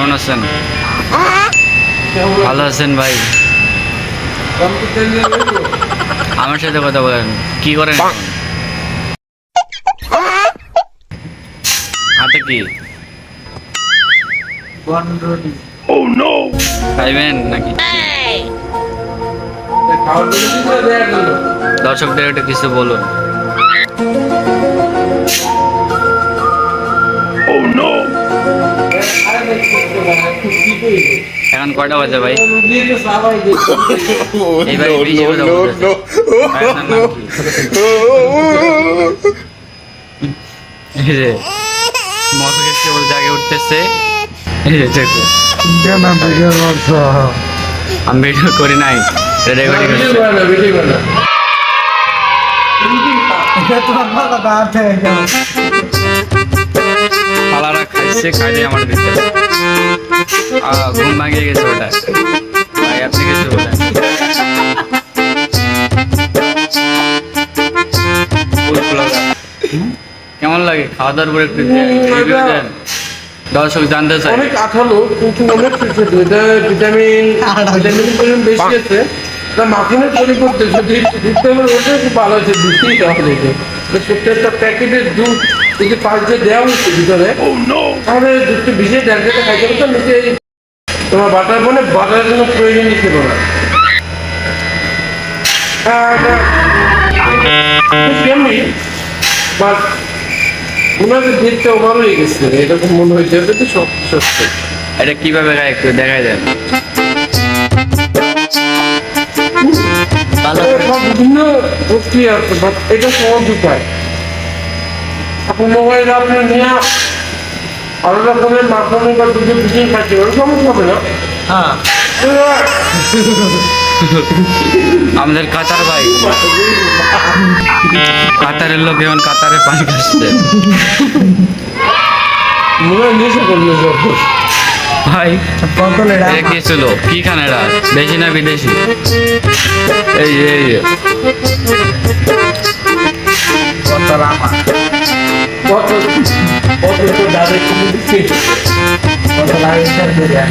কেমন আছেন? ভালো আছেন ভাই। আমার সাথে কথা বলেন। কি করেন? হাতে কি? খাইবেন নাকি? দর্শকদের একটু কিছু বলুন। নাম কি? এই ভাই কেবল জাগে উঠতেছে। আমি ভিডিও করি নাই রেকর্ডিং খালারা খাইছে খাইলে আমার ঘুম ভাঙিয়ে গেছে ওটা। ভাই আপনি কিছু বলেন কেমন লাগে? খাওয়া দাওয়ার পরে একটু দেন। দর্শক জানতে চাই অনেক আঠালো কিন্তু অনেক ভিটামিন ভিটামিন পরিমাণ বেশি আছে। এটা মাখনের পরিবর্তে যদি দুধটা আমার ওটা খুব ভালো আছে দুধই দেওয়া হয়েছে ছোট্ট একটা প্যাকেটের দুধ যদি পাঁচ দিয়ে দেওয়া হচ্ছে ভিতরে তাহলে দুধটা ভিজিয়ে দেড় লিটার খাইতে পারতো নিচে তোমার বাটার বনে বাটারের কোনো প্রয়োজনই ছিল না। হ্যাঁ, এটা বাট ওনাদের দেখতে ভালো হয়ে গেছে এরকম মনে হয়েছে এটা তো সত্যি সত্যি। এটা কীভাবে একটু বিভিন্ন প্রক্রিয়া আছে বাট এটা সহজ উপায়। এখন মোবাইল আপনার নিয়ে আলাদা রকমের মাখানো বা দুধে ভিজিয়ে খাচ্ছি ওটা সমস্যা হবে না? আমাদের কাতার ভাই। কাতারের লোক এখন কাতারে পানি খাচ্ছে। ভাই এটা কি খান এরা দেশি না বিদেশি? এই এই itu dari kecil. Setelah itu ya.